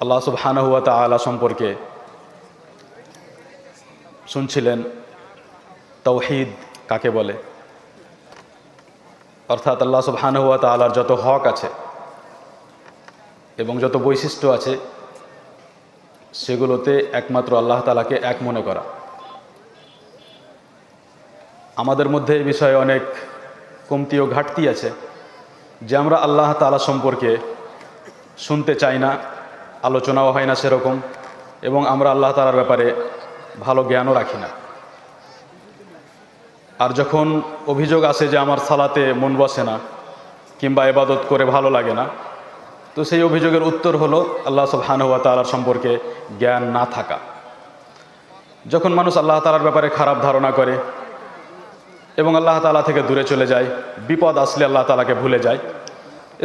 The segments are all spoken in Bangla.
আল্লাহ সব সুবহানাহুয়া তাআলা সম্পর্কে শুনছিলেন তৌহিদ কাকে বলে? অর্থাৎ আল্লাহ সব সুবহানাহুয়া তাআলার যত হক আছে এবং যত বৈশিষ্ট্য আছে, সেগুলোতে একমাত্র আল্লাহ তালাকে এক মনে করা। আমাদের মধ্যে এই বিষয়ে অনেক কমতি ও ঘাটতি আছে যে আমরা আল্লাহ তালা সম্পর্কে শুনতে চাই না আলোচনাও হয় না সেরকম এবং আমরা আল্লাহ তালার ব্যাপারে ভালো জ্ঞানও রাখি না। আর যখন অভিযোগ আসে যে আমার সালাতে মন বসে না কিংবা এবাদত করে ভালো লাগে না, তো সেই অভিযোগের উত্তর হলো আল্লাহ সব সুবহানুয়া তালার সম্পর্কে জ্ঞান না থাকা। যখন মানুষ আল্লাহ তালার ব্যাপারে খারাপ ধারণা করে এবং আল্লাহ তালা থেকে দূরে চলে যায়, বিপদ আসলে আল্লাহ তালাকে ভুলে যায়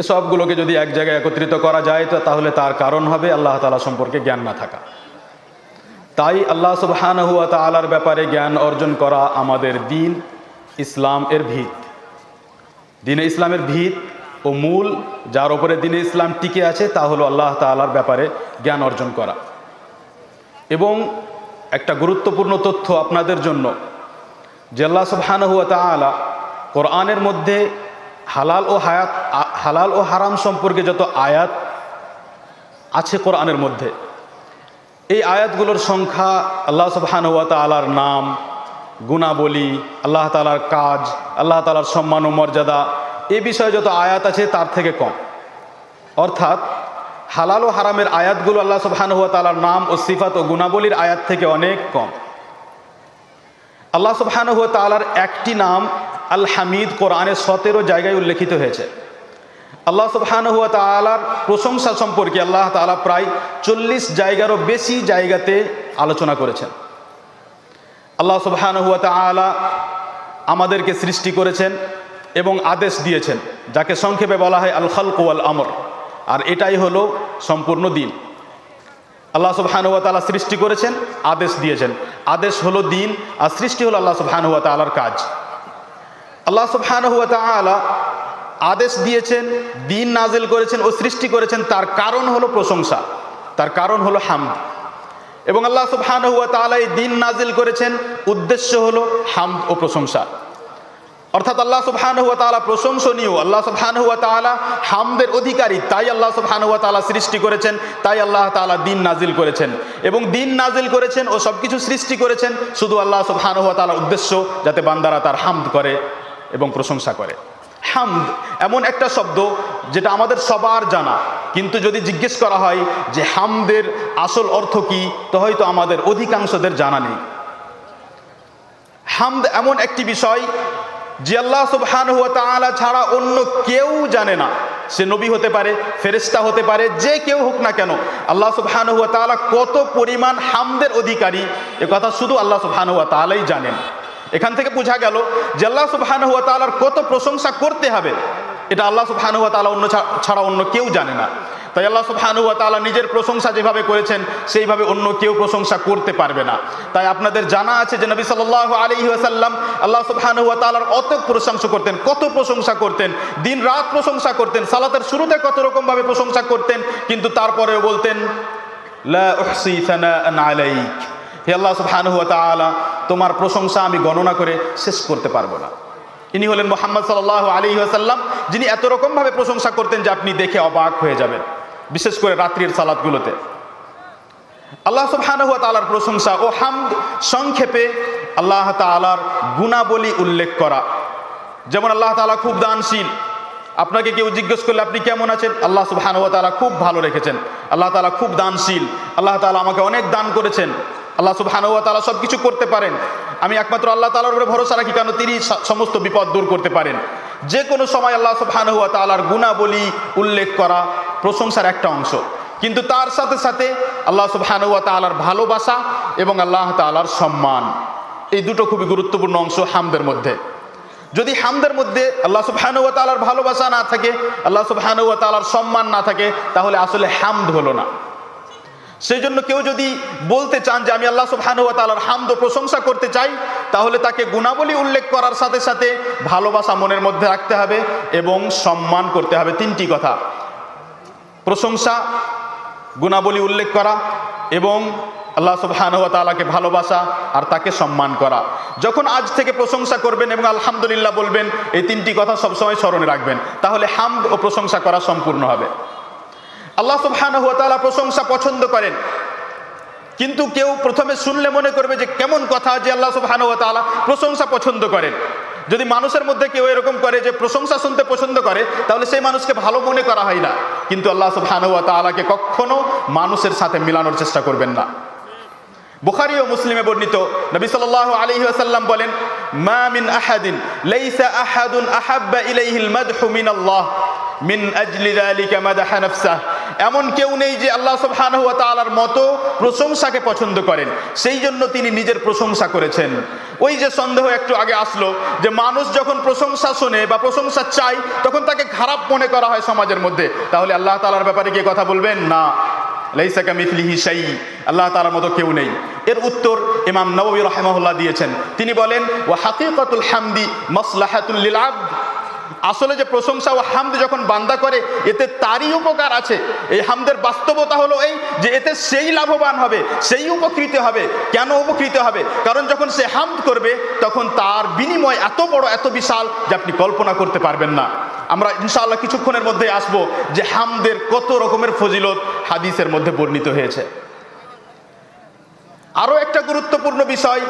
এসবগুলোকে যদি এক জায়গায় একত্রিত করা যায়, তো তাহলে তার কারণ হবে আল্লাহ তালা সম্পর্কে জ্ঞান না থাকা। তাই আল্লাহ সুবহানহুয়া তালার ব্যাপারে জ্ঞান অর্জন করা আমাদের দিন ইসলাম এর ভিত। দিনে ইসলামের ভিত ও মূল যার ওপরে দিনে ইসলাম টিকে আছে, তা হলো আল্লাহ তালার ব্যাপারে জ্ঞান অর্জন করা। এবং একটা গুরুত্বপূর্ণ তথ্য আপনাদের জন্য, যে আল্লাহ সুবহানহুয়া তালা কোরআনের মধ্যে হালাল ও হায়াত হালাল ও হারাম সম্পর্কে যত আয়াত আছে কোরআনের মধ্যে, এই আয়াতগুলোর সংখ্যা আল্লাহ সুবহানহুয়া তালার নাম, গুণাবলী, আল্লাহ তালার কাজ, আল্লাহ তালার সম্মান ও মর্যাদা, এ বিষয়ে যত আয়াত আছে তার থেকে কম। অর্থাৎ হালাল ও হারামের আয়াতগুলো আল্লাহ সুবহানহুয়া তালার নাম ও সিফাত ও গুণাবলীর আয়াত থেকে অনেক কম। আল্লাহ সুবহানহুয়া তালার একটি নাম আল হামিদ কোরআনের সতেরো জায়গায় উল্লেখিত হয়েছে। আল্লাহ সুবহানহুয়া তালার প্রশংসা সম্পর্কে আল্লাহ তাআলা প্রায় চল্লিশ জায়গারও বেশি জায়গাতে আলোচনা করেছেন। আল্লাহ সুবহানহুয়া তাআলা আমাদেরকে সৃষ্টি করেছেন এবং আদেশ দিয়েছেন, যাকে সংক্ষেপে বলা হয় আল খালক আমর। আর এটাই হলো সম্পূর্ণ দিন। আল্লাহ সুবহানুয়া তালা সৃষ্টি করেছেন, আদেশ দিয়েছেন। আদেশ হলো দিন, আর সৃষ্টি হলো আল্লাহ সুবহানুয়া তালার কাজ। আল্লাহ সুবহানুয়া তাআলা আদেশ দিয়েছেন, দিন নাজিল করেছেন ও সৃষ্টি করেছেন, তার কারণ হলো প্রশংসা। তার কারণ হলো হামদ। এবং আল্লাহ সুবহানুয়া তাআলা এই দিন নাজিল করেছেন, উদ্দেশ্য হলো হামদ ও প্রশংসা। অর্থাৎ আল্লাহ সুবহানহুয়া তাআলা প্রশংসনীয়। আল্লাহ সুবহানহুয়া তাআলা হামদের অধিকারী, তাই আল্লাহ সুবহানহুয়া তালা সৃষ্টি করেছেন, তাই আল্লাহ তাআলা দিন নাজিল করেছেন। এবং দিন নাজিল করেছেন ও সবকিছু সৃষ্টি করেছেন, শুধু আল্লাহ সুবহানহুয়া তালা উদ্দেশ্য, যাতে বান্দারা তার হামদ করে এবং প্রশংসা করে। হামদ এমন একটা শব্দ যেটা আমাদের সবার জানা। কিন্তু যদি জিজ্ঞেস করা হয় যে হামদের আসল অর্থ কি, তো হয়তো আমাদের অধিকাংশদের জানা নেই। হামদ এমন একটি বিষয় যে আল্লাহ সুবহানাহু ওয়া তাআলা ছাড়া অন্য কেউ জানে না। সে নবী হতে পারে, ফেরেশতা হতে পারে, যে কেউ হোক না কেন। আল্লাহ সুবহানাহু ওয়া তাআলা কত পরিমাণ হামদের অধিকারী, এ কথা শুধু আল্লাহ সুবহানাহু হুয়া তাআলাই জানেন। এখান থেকে বোঝা গেল যে আল্লাহ সুবহানাহু ওয়া তাআলার কত প্রশংসা করতে হবে। এটা আল্লাহ সুবহানাহু ওয়া তাআলা অন্য ছাড়া অন্য কেউ জানে না। তাই আল্লাহ সুবহানাহু ওয়া তাআলা নিজের প্রশংসা যেভাবে করেছেন, সেইভাবে অন্য কেউ প্রশংসা করতে পারবে না। তাই আপনাদের জানা আছে যে নবী সাল্লাল্লাহু আলাইহি ওয়াসাল্লাম আল্লাহ সুবহানাহু ওয়া তাআলার অত প্রশংসা করতেন, কত প্রশংসা করতেন, দিন রাত প্রশংসা করতেন, সালাতের শুরুতে কত রকমভাবে প্রশংসা করতেন, কিন্তু তারপরেও বলতেন হে আল্লাহ সুবহানাহু ওয়া তাআলা তোমার প্রশংসা আমি গণনা করে শেষ করতে পারব না। ইনি হলেন মোহাম্মদ সাল্লাল্লাহু আলী ওয়াসাল্লাম, যিনি এত রকম ভাবে প্রশংসা করতেন যে আপনি দেখে অবাক হয়ে যাবেন, বিশেষ করে রাত্রির সালাতগুলোতে। আল্লাহ সুবহানাহু ওয়া তাআলার প্রশংসা ও হামদ সংক্ষেপে আল্লাহ তাআলার গুণাবলী উল্লেখ করা। যেমন আল্লাহ তাআলা খুব দানশীল। আপনাকে কেউ জিজ্ঞেস করলে, আপনি কেমন আছেন? আল্লাহ সুবহানাহু ওয়া খুব ভালো রেখেছেন। আল্লাহ তাআলা খুব দানশীল। আল্লাহ তাআলা আমাকে অনেক দান করেছেন। আল্লাহ সুবহানাহু ওয়া তাআলা সব কিছু করতে পারেন। আমি একমাত্র আল্লাহ তাআলার উপরে ভরসা রাখি, কারণ তিনি সমস্ত বিপদ দূর করতে পারেন। যে কোনো সময় আল্লাহ সুবহানাহু ওয়া তাআলার গুণাবলী উল্লেখ করা প্রশংসার একটা অংশ। কিন্তু তার সাথে সাথে আল্লাহ সুবহানাহু ওয়া ভালোবাসা এবং আল্লাহ তাআলার সম্মান, এই দুটো খুবই গুরুত্বপূর্ণ অংশ হামদের মধ্যে। যদি হামদের মধ্যে আল্লাহ সুবহানাহু ওয়া ভালোবাসা না থাকে, আল্লাহ সুবহানাহু ওয়া সম্মান না থাকে, তাহলে আসলে হামদ হলো না। সেই জন্য কেউ যদি বলতে চান যে আমি আল্লাহ তাআলার হামদ প্রশংসা করতে চাই, তাহলে তাকে গুণাবলী উল্লেখ করার সাথে সাথে ভালোবাসা মনের মধ্যে রাখতে হবে এবং সম্মান করতে হবে। তিনটি কথা। প্রশংসা, গুণাবলী উল্লেখ করা এবং আল্লাহ তাআলাকে ভালোবাসা আর তাকে সম্মান করা। যখন আজ থেকে প্রশংসা করবেন এবং আলহামদুলিল্লাহ বলবেন, এই তিনটি কথা সবসময় স্মরণে রাখবেন। তাহলে হামদ ও প্রশংসা করা সম্পূর্ণ হবে। আল্লাহ সুবহানাহু ওয়া তাআলা প্রশংসা পছন্দ করেন। কিন্তু কেউ প্রথমে শুনলে মনে করবে যে কেমন কথা যে আল্লাহ সুবহানাহু ওয়া তাআলা প্রশংসা পছন্দ করেন। যদি মানুষের মধ্যে কেউ এরকম করে যে প্রশংসা শুনতে পছন্দ করে, তাহলে সেই মানুষকে ভালো মনে করা হয় না। কিন্তু আল্লাহ সুবহানাহু ওয়া তাআলাকে কখনো মানুষের সাথে মিলানোর চেষ্টা করবেন না। বুখারী ও মুসলিমে বর্ণিত নবী সাল্লাল্লাহু আলাইহি ওয়াসাল্লাম বলেন, মা মিন আহাদিন লাইসা আহাদুন আহাব্বা ইলাইহিল মাদহু মিন আল্লাহ মিন আজলি যালিকা নাফসাহ। এমন কেউ নেই যে আল্লাহ সুবহানাহু ওয়া তাআলার মতো প্রশংসাকে পছন্দ করেন। সেই জন্য তিনি নিজের প্রশংসা করেছেন। ওই যে সন্দেহ একটু আগে আসলো যে মানুষ যখন প্রশংসা শোনে বা প্রশংসা চাই তখন তাকে খারাপ মনে করা হয় সমাজের মধ্যে। তাহলে আল্লাহ তালার ব্যাপারে কি কথা বলবেন? না। লাইসাকা মিথলিহি শাই আল্লাহ তাআলার মতো কেউ নেই। এর উত্তর ইমাম নববী রাহিমাহুল্লাহ দিয়েছেন। তিনি বলেন ও হাকিকাতুল হামদি মাসলাহাতুল লিল আবদ। আসলে যে প্রশংসা ও হামদ যখন বান্দা করে, এতে তারই উপকার আছে। এই হামদের বাস্তবতা হলো এই যে এতে সেই লাভবান হবে, সেই উপকৃত হবে, কেন উপকৃত হবে? কারণ যখন সে হামদ করবে, তখন তার বিনিময় এত বড়, এত বিশাল, যে আপনি কল্পনা করতে পারবেন না। আমরা ইনশাআল্লাহ কিছুক্ষণের মধ্যে আসব যে হামদের কত রকমের ফজিলত হাদিসের মধ্যে বর্ণিত হয়েছে। আরও একটা গুরুত্বপূর্ণ বিষয়,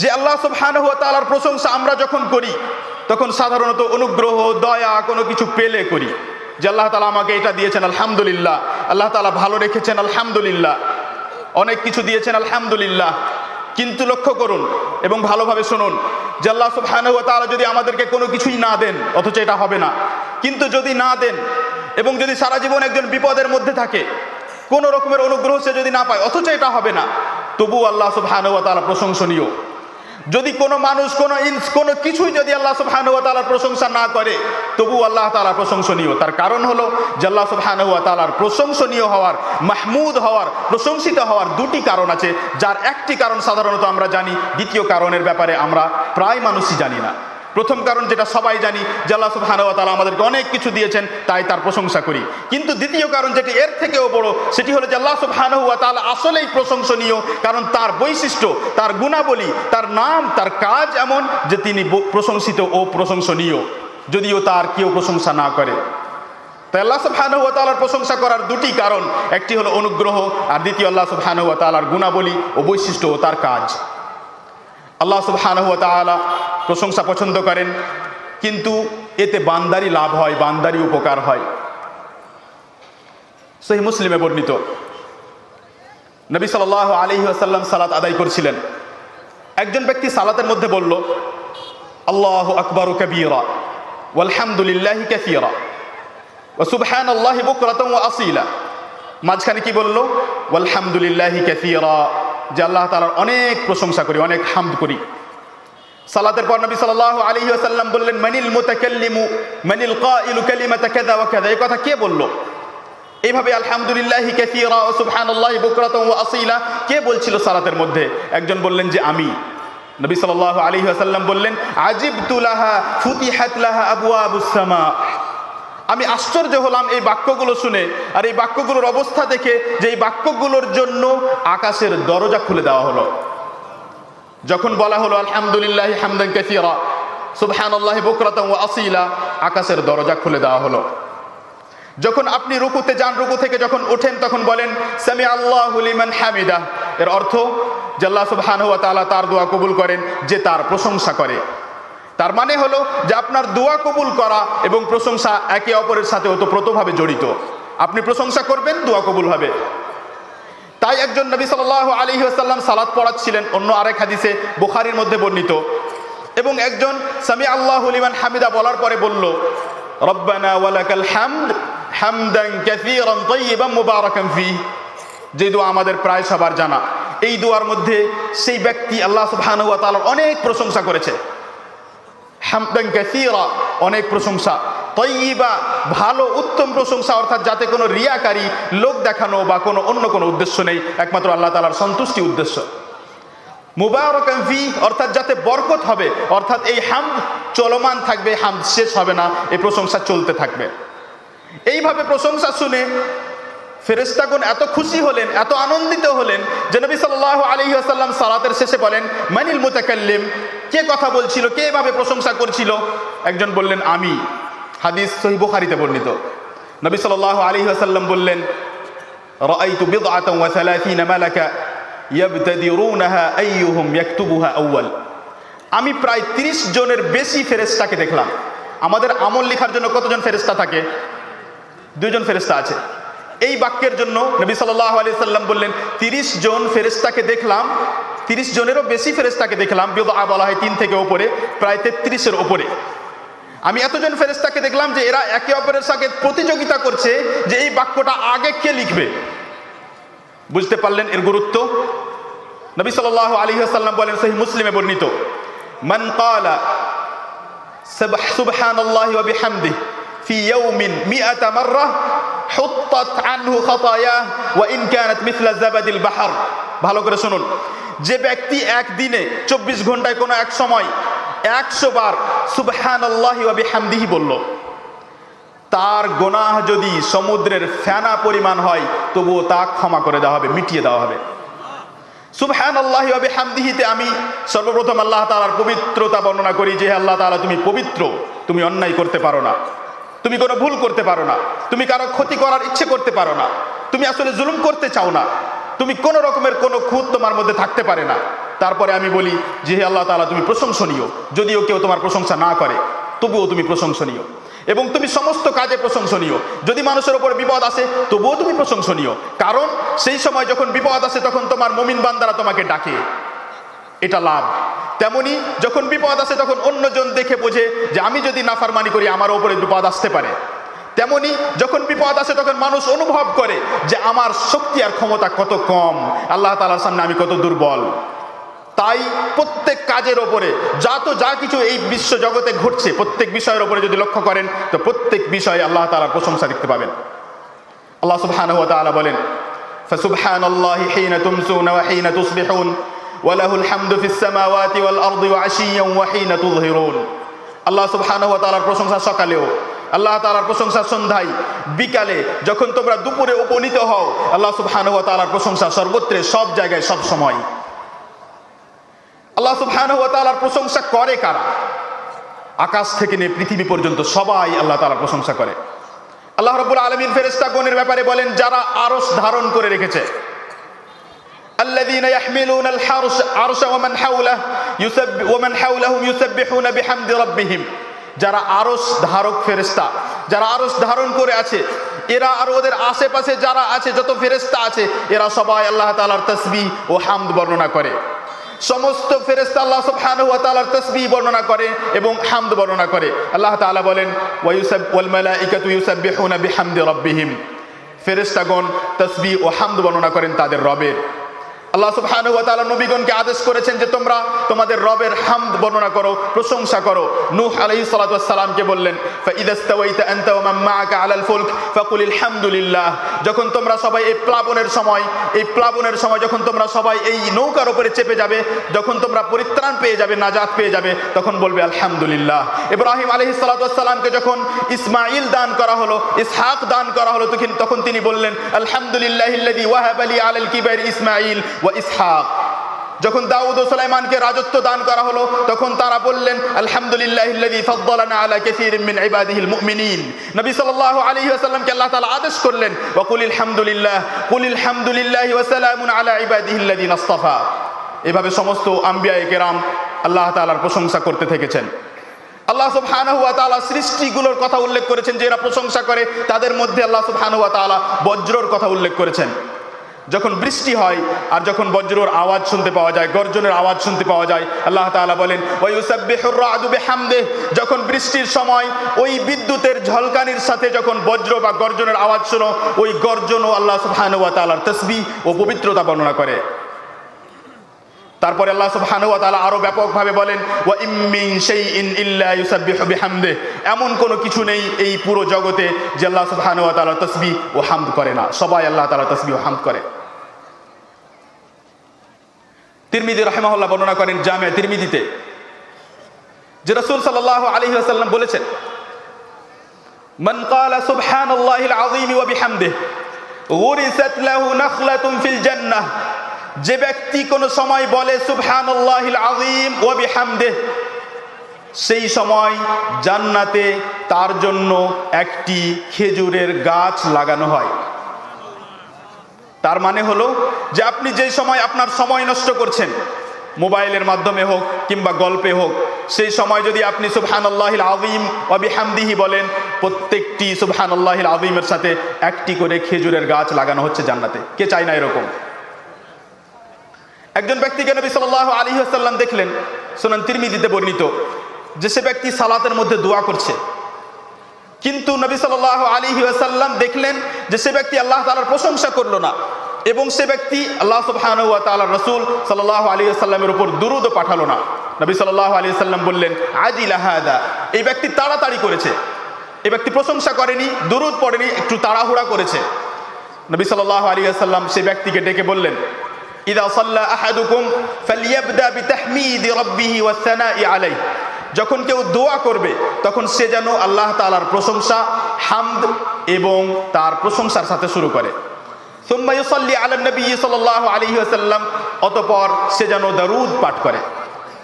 যে আল্লাহ সুবহানাহু ওয়া তাআলার প্রশংসা আমরা যখন করি তখন সাধারণত অনুগ্রহ, দয়া, কোনো কিছু পেলে করি। যে আল্লাহ তাআলা আমাকে এটা দিয়েছেন, আলহামদুলিল্লাহ। আল্লাহ তালা ভালো রেখেছেন, আলহামদুলিল্লাহ। অনেক কিছু দিয়েছেন, আলহামদুলিল্লাহ। কিন্তু লক্ষ্য করুন এবং ভালোভাবে শুনুন, যে আল্লাহ সুবহানাহু ওয়া যদি আমাদেরকে কোনো কিছুই না দেন, অথচ এটা হবে না। কিন্তু যদি না দেন এবং যদি সারা জীবন একজন বিপদের মধ্যে থাকে, কোনো রকমের অনুগ্রহ সে যদি না পায়, অথচ এটা হবে না। তবু আল্লাহ সুবহানাহু ওয়া প্রশংসনীয়। যদি কোনো মানুষ, কোনো ইনস, কোনো কিছুই যদি আল্লাহ সুবহানাহু ওয়া তালার প্রশংসা না করে তবু আল্লাহ তাআলা প্রশংসনীয়। তার কারণ হলো যে আল্লাহ সুবহানাহু ওয়া তাআলার প্রশংসনীয় হওয়ার, মাহমুদ হওয়ার, প্রশংসিত হওয়ার দুটি কারণ আছে, যার একটি কারণ সাধারণত আমরা জানি, দ্বিতীয় কারণের ব্যাপারে আমরা প্রায় মানুষই জানি না। প্রথম কারণ যেটা সবাই জানি যে আল্লাহ তাআলা আমাদেরকে অনেক কিছু দিয়েছেন, তাই তার প্রশংসা করি। কিন্তু দ্বিতীয় কারণ যেটি এর থেকেও বড়, সেটি হলো যে আল্লাহ তাআলা আসলেই প্রশংসনীয়, কারণ তার বৈশিষ্ট্য, তার গুণাবলী, তার নাম, তার কাজ এমন যে তিনি প্রশংসিত ও প্রশংসনীয়, যদিও তার কেউ প্রশংসা না করে। তাই আল্লাহ তাআলার প্রশংসা করার দুটি কারণ, একটি হলো অনুগ্রহ, আর দ্বিতীয় আল্লাহ তাআলার গুণাবলী ও বৈশিষ্ট্য ও তার কাজ। আল্লাহ সুবহানাহু ওয়া তাআলা প্রশংসা পছন্দ করেন, কিন্তু এতে বান্দারি লাভ হয় বান্দারি উপকার হয়। সহি মুসলিমে বর্ণিত। নবী সাল্লাল্লাহু আলাইহি ওয়াসাল্লাম সালাত আদায় করছিলেন। একজন ব্যক্তি সালাতের মধ্যে বলল, আল্লাহু আকবারু কাবীরা, ওয়ালহামদুলিল্লাহি কাসীরা, ওয়া সুবহানাল্লাহি বুকরাতান ওয়া আসীলা। মাঝখানে কি বলল, ওয়ালহামদুলিল্লাহি কাসীরা। যে আল্লাহ তাআলার অনেক প্রশংসা করি, অনেক হামদ করি। সালাতের পর নবী সাল্লাল্লাহু আলাইহি ওয়াসাল্লাম বললেন, মানিল মুতাকাল্লিমু, মানিল কাইলু কালিমাতা কাযা ওয়া কাযা। এই কথা কে বলল? এইভাবে আলহামদুলিল্লাহি কাসীরা ও সুবহানাল্লাহি বুকরাতান ওয়া আসীলা, কে বলছিল সালাতের মধ্যে? একজন বললেন যে, আমি। নবী সাল্লাল্লাহু আলাইহি ওয়াসাল্লাম বললেন, আজিবতু লাহা, ফুতিহাত লাহা আবওয়াবুস সামা। আমি আশ্চর্য হলাম এই বাক্যগুলো শুনে, আর এই বাক্যগুলোর অবস্থা দেখে যে এই বাক্যগুলোর জন্য আকাশের দরজা খুলে দেওয়া হলো। যখন বলা হলো, আলহামদুলিল্লাহ হামদান কাসীরা, সুবহানাল্লাহি বুকরাতান ওয়া আসীলা, আকাশের দরজা খুলে দেওয়া হলো। যখন আপনি রুকুতে যান, রুকু থেকে যখন ওঠেন, তখন বলেন সামি আল্লাহু লিমান হামিদা এর অর্থ, যে আল্লাহ সুবহানাহু ওয়া তাআলা তার দোয়া কবুল করেন, যে তার প্রশংসা করে। তার মানে হলো যে আপনার দোয়া কবুল করা এবং প্রশংসা একে অপরের সাথে ওতপ্রোতভাবে জড়িত। আপনি প্রশংসা করবেন, দোয়া কবুল হবে। তাই একজন নবী সাল্লাল্লাহু আলাইহি ওয়াসাল্লাম সালাত পড়াচ্ছিলেন অন্য আরেক হাদিসে বুখারীর মধ্যে বর্ণিত। এবং একজন সামি আল্লাহ লিমান হামিদা বলার পরে বলল ফি যে দোয়া আমাদের প্রায় সবার জানা। এই দোয়ার মধ্যে সেই ব্যক্তি আল্লাহ সুবহানাহু অনেক প্রশংসা করেছে। হামদান কাসীরা, অনেক প্রশংসা। তৈবা ভালো, উত্তম প্রশংসা, অর্থাৎ যাতে কোনো রিয়াকারী লোক দেখানো বা কোনো অন্য কোনো উদ্দেশ্য নেই, একমাত্র আল্লাহ তালার সন্তুষ্টি উদ্দেশ্য। মুবারকান ভি অর্থাৎ যাতে বরকত হবে, অর্থাৎ এই হাম চলমান থাকবে হাম শেষ হবে না, এই প্রশংসা চলতে থাকবে। এইভাবে প্রশংসা শুনে ফেরেস্তাগুন এত খুশি হলেন, এত আনন্দিত হলেন যে নবী সাল্লাল্লাহু আলাইহি আসাল্লাম সালাতের শেষে বলেন, মানিল মুতাকাল্লিম? কে কথা বলছিল, কে এভাবে প্রশংসা করছিল? একজন বললেন, আমি। হাদিস সহি বুখারীতে বর্ণিত। নবী সাল্লাল্লাহু আলাইহি আসাল্লাম বললেন বিদআতান ওয়া সালাসিনা মালাকা ইয়াবতাদিরুনাহা আইয়ুহুম ইয়াকতুবুহা আউয়াল আমি প্রায় 30 জনের বেশি ফেরেশতাকে দেখলাম। আমাদের আমল লেখার জন্য কতজন ফেরেশতা থাকে? দুইজন ফেরেশতা আছে। এই বাক্যের জন্য নবী সাল্লাল্লাহু আলাইহি সাল্লাম বললেন 30 জন ফেরেশতাকে দেখলাম 30 জনেরও বেশি ফেরেশতাকে দেখলাম, বিদআ বলা হয় তিন থেকে ওপরে প্রায় তেত্রিশের ওপরে আমি এতজন ফেরেশতাকে দেখলাম যে এরা একে অপরের সাথে প্রতিযোগিতা করছে যে এই বাক্যটা আগে কে লিখবে। বুঝতে পারলেন এর গুরুত্ব? নবী সাল্লাল্লাহু আলাইহি ওয়াসাল্লাম বলেন সেই মুসলিমে বর্ণিত, মান ক্বালা, সুবহানাল্লাহি ওয়া বিহামদিহি, ফি ইয়াউমিন মিআতা মাররা হুত্তাত আনহু খাতায়াহ ওয়া ইন কানাত মিথলা জাবাদিল বাহর। ভালো করে শুনুন। যে ব্যক্তি একদিনে চব্বিশ ঘন্টায় কোনো এক সময় একশো বার সুবহানাল্লাহি ওয়া বিহামদিহি বলল, তার গোনাহ যদি সমুদ্রের ফেনা পরিমাণ হয়, তবুও তা ক্ষমা করে দেওয়া হবে, মিটিয়ে দেওয়া হবে। সুবহান আল্লাহি হামদিহিতে আমি সর্বপ্রথম আল্লাহ তাআলার পবিত্রতা বর্ণনা করি যে আল্লাহ তাআলা, তুমি পবিত্র, তুমি অন্যায় করতে পারো না। তুমি কোনো ভুল করতে পারো না। তুমি কারও ক্ষতি করার ইচ্ছে করতে পারো না। তুমি আসলে জুলুম করতে চাও না। তুমি কোনো রকমের কোনো খুঁত তোমার মধ্যে থাকতে পারে না। তারপরে আমি বলি যে, হে আল্লাহ তাআলা, তুমি প্রশংসনীয়। যদিও কেউ তোমার প্রশংসা না করে, তবুও তুমি প্রশংসনীয়। এবং তুমি সমস্ত কাজে প্রশংসনীয়। যদি মানুষের উপর বিপদ আসে, তবুও তুমি প্রশংসনীয়। কারণ সেই সময় যখন বিপদ আসে, তখন তোমার মমিন বান্দারা তোমাকে ডাকে। এটা লাভ। তেমনি যখন বিপদ আসে, তখন অন্যজন দেখে বোঝে যে আমি যদি নাফারমানি করি, আমার ওপরে বিপদ আসতে পারে। তেমনি যখন বিপদ আসে, তখন মানুষ অনুভব করে যে আমার শক্তি আর ক্ষমতা কত কম, আল্লাহ তালার সামনে আমি কত দুর্বল। তাই প্রত্যেক কাজের ওপরে, যা তো যা কিছু এই বিশ্ব জগতে ঘটছে, প্রত্যেক বিষয়ের ওপরে যদি লক্ষ্য করেন, তো প্রত্যেক বিষয়ে আল্লাহ তালার প্রশংসা দেখতে পাবেন। আল্লাহ সুবহান বলেন ফসুবহান وله الحمد في السماوات ওয়াল وعشيا وحين تظهرون الله سبحانه وتعالى প্রশংসা সকালেও, আল্লাহ তালার প্রশংসা সন্ধ্যায়, বিকালে যখন তোমরা দুপুরে উপনীত হও, আল্লাহ সুবহান ওয়া তালার প্রশংসা সর্বত্রে সব জায়গায়, সব সময়। আল্লাহ সুবহান ওয়া তালার প্রশংসা করে কারা? আকাশ থেকে নিয়ে পৃথিবী পর্যন্ত সবাই আল্লাহ তালার প্রশংসা করে। আল্লাহ রবুল আলমিন ফেরেস্তা গণের ব্যাপারে বলেন, যারা আরস ধারণ করে রেখেছে الذين يحملون الحرش عرش ومن حوله يسبح ومن حولهم يسبحون بحمد ربهم যারা আরশ ধারক ফেরেশতা যারা আরশ ধারণ করে আছে এরা আর ওদের আশেপাশে যারা আছে যত ফেরেশতা আছে এরা সবাই আল্লাহ তাআলার তাসবিহ ও হামদ বর্ণনা করে সমস্ত ফেরেশতা আল্লাহ সুবহানাহু ওয়া তাআলার তাসবিহ বর্ণনা করে এবং হামদ বর্ণনা করে আল্লাহ তাআলা বলেন ওয়া ইউসাব ওয়াল মালাইকাতু ইউসাব্বিহুনা বিহামদি রাব্বিহিম ফেরেশতাগণ তাসবিহ ও হামদ বর্ণনা করেন তাদের রবের আল্লাহ সুবহানাহু ওয়া তাআলা নবীগণকে আদেশ করেছেন যে তোমরা তোমাদের রবের হামদ বর্ণনা করো, প্রশংসা করো। নূহ আলাইহিস সালাতু ওয়াস সালামকে বললেন, ফাইদাস্তাওয়াইতা আনতা ওয়া মান মাআকা আলাল ফুলক ফাকুলিল হামদুলিল্লাহ। যখন তোমরা সবাই এই প্লাবনের সময়, এই প্লাবনের সময় যখন তোমরা সবাই এই নৌকার উপরে চেপে যাবে, যখন তোমরা পরিত্রাণ পেয়ে যাবে, নাজাত পেয়ে যাবে, তখন বলবে, আলহামদুলিল্লাহ। ইব্রাহিম আলাইহিস সালাতু ওয়াস সালামকে যখন ইসমাঈল দান করা হলো, ইসহাক দান করা হলো, তখন তখন তিনি বললেন, আলহামদুলিল্লাহিল্লাযী ওয়াহাবা লি আলাল কিবারি ইসমাঈল। ওয়া ইসহাক। যখন দাউদ ও সুলাইমানকে রাজত্ব দান করা হলো, তখন তারা বললেন আলহামদুলিল্লাহিল্লাযী ফাদ্দালানা আলা কাসীরিন মিন ইবাদিহিল মুমিনিন। নবী সাল্লাল্লাহু আলাইহি ওয়াসাল্লামকে আল্লাহ তাআলা আদেশ করলেন, ওয়া কুলিল হামদুলিল্লাহ, কুলিল হামদুলিল্লাহি ওয়া আলা ইবাদিহিল্লাযীনা ইসতাফা এভাবে সমস্ত আম্বিয়ায়ে কেরাম আল্লাহ তাআলার প্রশংসা করতে থেকেছেন। আল্লাহ সুবহানাহু ওয়া তাআলা সৃষ্টিগুলোর কথা উল্লেখ করেছেন যে এরা প্রশংসা করে, তাদের মধ্যে আল্লাহ সুবহানাহু ওয়া তাআলা বজ্রর কথা উল্লেখ করেছেন। যখন বৃষ্টি হয় আর যখন বজ্রর আওয়াজ শুনতে পাওয়া যায়, গর্জনের আওয়াজ শুনতে পাওয়া যায়, আল্লাহ তাআলা বলেন বিহামদিহ। যখন বৃষ্টির সময় ওই বিদ্যুতের ঝলকানির সাথে যখন বজ্র বা গর্জনের আওয়াজ শোনো, ওই গর্জনও আল্লাহ সুবহানাহু ওয়া তাআলার তাসবিহ ও পবিত্রতা বর্ণনা করে। তারপরে আল্লাহ সুবহানাহু তাআলা আরও ব্যাপকভাবে বলেন, ওয়া ইম্মিন শাইইন ইল্লা ইউসাব্বিহু বিহামদিহ। এমন কোনো কিছু নেই এই পুরো জগতে যে আল্লাহ সুবহানাহু ওয়া তাআলা তাসবিহ ও হামদ করে না। সবাই আল্লাহ তাআলা তাসবিহ ও হামদ করে। তিরমিজি রাহিমাহুল্লাহ বর্ণনা করেন জামে তিরমিজিতে, যে রাসূল সাল্লাল্লাহু আলাইহি ওয়াসাল্লাম বলেছেন, মান ক্বালা সুবহানাল্লাহিল আযীম ওয়া বিহামদিহ, গুরিসাত লাহু নাখলাতুন ফিল জান্নাহ যে ব্যক্তি কোনো সময় বলে আযীম ওয়া বিহামদিহি, সেই সময় জান্নাতে তার জন্য একটি খেজুরের গাছ লাগানো হয়। তার মানে হলো যে আপনি যে সময় আপনার সময় নষ্ট করছেন, মোবাইলের মাধ্যমে হোক কিংবা গল্পে হোক, সেই সময় যদি আপনি সুবহান আল্লাহিল আদিম অবিহামদিহি বলেন, প্রত্যেকটি সুবহান আল্লাহিল আদিমের সাথে একটি করে খেজুরের গাছ লাগানো হচ্ছে জান্নাতে। কে চায় না এরকম? একজন ব্যক্তিকে নবী সাল্লাহ আলী আসাল্লাম দেখলেন শোনেন তিরমিদিতে বর্ণিত, যে সে ব্যক্তি সালাতের মধ্যে দোয়া করছে। কিন্তু নবী সাল্লাহ আলী আসাল্লাম দেখলেন যে সে ব্যক্তি আল্লাহ তালার প্রশংসা করল না এবং সে ব্যক্তি আল্লাহ সুবহান রসুল সাল্লাহ আলী আসাল্লামের উপর দুরুদও পাঠালো না। নবী সাল্লাহ আলী আসাল্লাম বললেন আজিল আহাদা এই ব্যক্তি তাড়াতাড়ি করেছে। এই ব্যক্তি প্রশংসা করেনি, দুরুদ পড়েনি, একটু তাড়াহুড়া করেছে। নবী সাল্লাহ আলী আসাল্লাম সেই ব্যক্তিকে ডেকে বললেন, ইদা সাল্লা আহাদুকুম ফালিয়াবদা বিতাহমিদি রাব্বিহি সানাই আলাইহি। যখন কেউ দোয়া করবে, তখন সে যেন আল্লাহ তালার প্রশংসা, হামদ এবং তার প্রশংসার সাথে শুরু করে। সুম্মা ইউসাল্লি আলা নবী সাল্লাল্লাহু আলাইহি ওয়াসাল্লাম, অতঃপর সে যেন দারুদ পাঠ করে।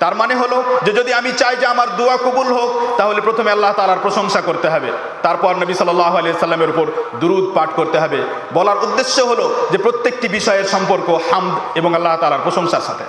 তার মানে হলো যে যদি আমি চাই যে আমার দোয়া কবুল হোক, তাহলে প্রথমে আল্লাহ তালার প্রশংসা করতে হবে। তারপর নবী সাল্লাহ আলি সাল্লামের উপর দুরুদ পাঠ করতে হবে। বলার উদ্দেশ্য হলো যে প্রত্যেকটি বিষয়ের সম্পর্ক হামদ এবং আল্লাহ তালার প্রশংসার সাথে।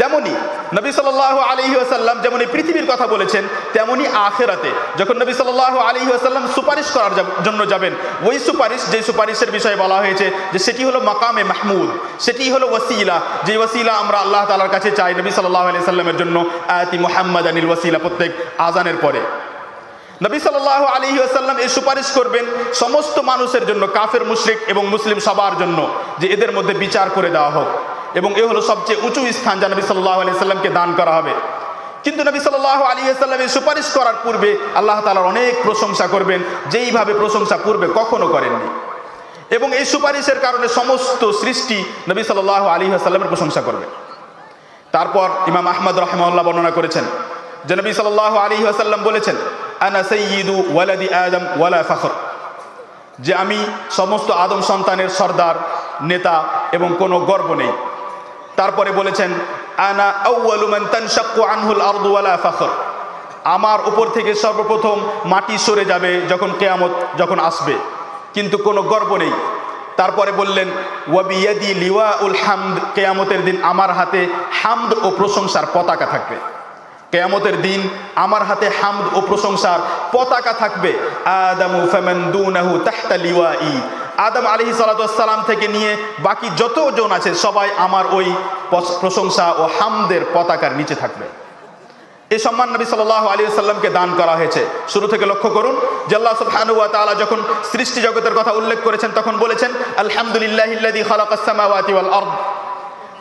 তেমনি নবী সাল আলহি আসাল্লাম যেমন পৃথিবীর কথা বলেছেন, তেমনি আখেরাতে যখন নবী সাল আলহি আসাল্লাম সুপারিশ করার জন্য যাবেন, ওই সুপারিশ, যে সুপারিশের বিষয়ে বলা হয়েছে যে সেটি হলো মাকামে মাহমুদ, সেটি হলো ওসিলা যে ওসিলা আমরা আল্লাহ তালার কাছে চাই নবী সাল্লাহ আলি সাল্লামের জন্য, আয়াতি মোহাম্মদ আনিল ওসিলা প্রত্যেক আজানের পরে। নবী সাল্লাহ আলী আসাল্লাম এই সুপারিশ করবেন সমস্ত মানুষের জন্য, কাফের, মুশরিক এবং মুসলিম সবার জন্য, যে এদের মধ্যে বিচার করে দেওয়া হোক। এবং এ হলো সবচেয়ে উঁচু স্থান যা নবী সাল্লাহ আলি সাল্লামকে দান করা হবে। কিন্তু নবী সাল্লাহ আলী আসাল্লাম এই সুপারিশ করার পূর্বে আল্লাহ তালার অনেক প্রশংসা করবেন, যেইভাবে প্রশংসা পূর্বে কখনো করেননি। এবং এই সুপারিশের কারণে সমস্ত সৃষ্টি নবী সাল্লাহ আলী আসাল্লামের প্রশংসা করবে। তারপর ইমাম আহমদ রহমাল্লাহ বর্ণনা করেছেন যে নবী সাল্লাহ আলী আসাল্লাম বলেছেন, আনা সৈয়দু ওয়ালাদি আদম ওয়ালা ফখর। যে আমি সমস্ত আদম সন্তানের সর্দার, নেতা এবং কোনো গর্ব নেই। তারপরে বলেছেন, আনা মান তানশাক্কু আনহুল আরদু ওয়ালা ফখর। আমার উপর থেকে সর্বপ্রথম মাটি সরে যাবে যখন কেয়ামত যখন আসবে। কিন্তু কোনো গর্ব নেই। তারপরে বললেন, ওয়াবিয়াদি লিওয়া উল হামদ। কেয়ামতের দিন আমার হাতে হামদ ও প্রশংসার পতাকা থাকবে। কেয়ামতের দিন আমার হাতে হামদ ও প্রশংসার পতাকা থাকবে। আদামু ফামান দুনাহু তাহতা লিওয়াই। আদম আলী সালাম থেকে নিয়ে বাকি যতজন আছে, সবাই আমার ওই প্রশংসা ও হামদের পতাকার নিচে থাকবে। এই সম্মান নবী সাল্লাহ আলী সাল্লামকে দান করা হয়েছে। শুরু থেকে লক্ষ্য করুন তাআলা যখন সৃষ্টি জগতের কথা উল্লেখ করেছেন, তখন বলেছেন, আলহামদুলিল্লাহিল্লাযী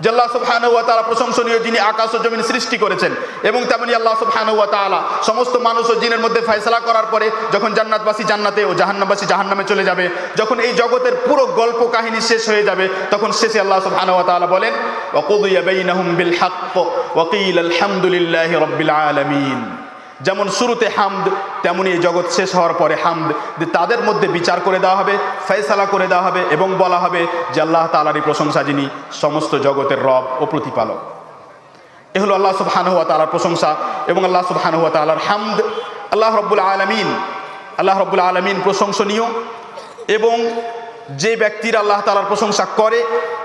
আল্লাহ সুবহানাহু ওয়া তাআলা প্রশংসনীয় যিনি আকাশ ও জমিন সৃষ্টি করেছেন এবং তেমনি আল্লাহ সুবহানাহু ওয়া তালা সমস্ত মানুষ ও জিনের মধ্যে ফয়সলা করার পরে যখন জান্নাতবাসী জান্নাতে ও জাহান্নাবাসী জাহান্নামে চলে যাবে, যখন এই জগতের পুরো গল্প কাহিনী শেষ হয়ে যাবে, তখন শেষে আল্লাহ সুবহানাহু ওয়া তালা বলেন, ওয়া কুদিয়া বাইনাহুম বিল হক্ক, ওয়া কিলা আলহামদুলিল্লাহি রাব্বিল আলামিন। যেমন শুরুতে হামদ, তেমনি এই জগৎ শেষ হওয়ার পরে হামদ। তাদের মধ্যে বিচার করে দেওয়া হবে, ফয়সালা করে দেওয়া হবে এবং বলা হবে যে আল্লাহ তালারই প্রশংসা যিনি সমস্ত জগতের রব ও প্রতিপালক। এ হলো আল্লাহ সুবহানাহু ওয়া তাআলার প্রশংসা এবং আল্লাহ সুবহানাহু ওয়া তাআলার হামদ। আল্লাহ রব্বুল আলামিন, আল্লাহ রব্বুল আলামিন প্রশংসনীয় এবং যে ব্যক্তির আল্লাহ তালার প্রশংসা করে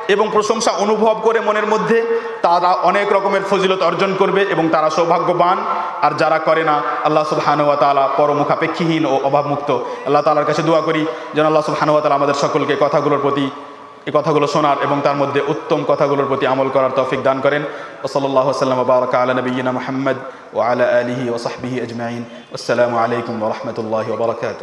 এবং প্রশংসা অনুভব করে মনের মধ্যে তারা অনেক রকমের ফজিলত অর্জন করবে এবং তারা সৌভাগ্যবান। আর যারা করে না, আল্লাহ সুবহানুয়া তালা পরমুখাপেক্ষীহীন ও অভাবমুক্ত। আল্লাহ তালার কাছে দোয়া করি যেন আল্লাহ সুবহানুয়া তালা আমাদের সকলকে কথাগুলোর প্রতি, এই কথাগুলো শোনার এবং তার মধ্যে উত্তম কথাগুলোর প্রতি আমল করার তৌফিক দান করেন। ও সাল্লাহ সাল্লাম বারকা আলা নবীনা মোহাম্মদ ও আলা আলিহি ও সাহবিহি আজমাইন। আসসালামু আলাইকুম রহমতুল্লাহ ওবরাকাত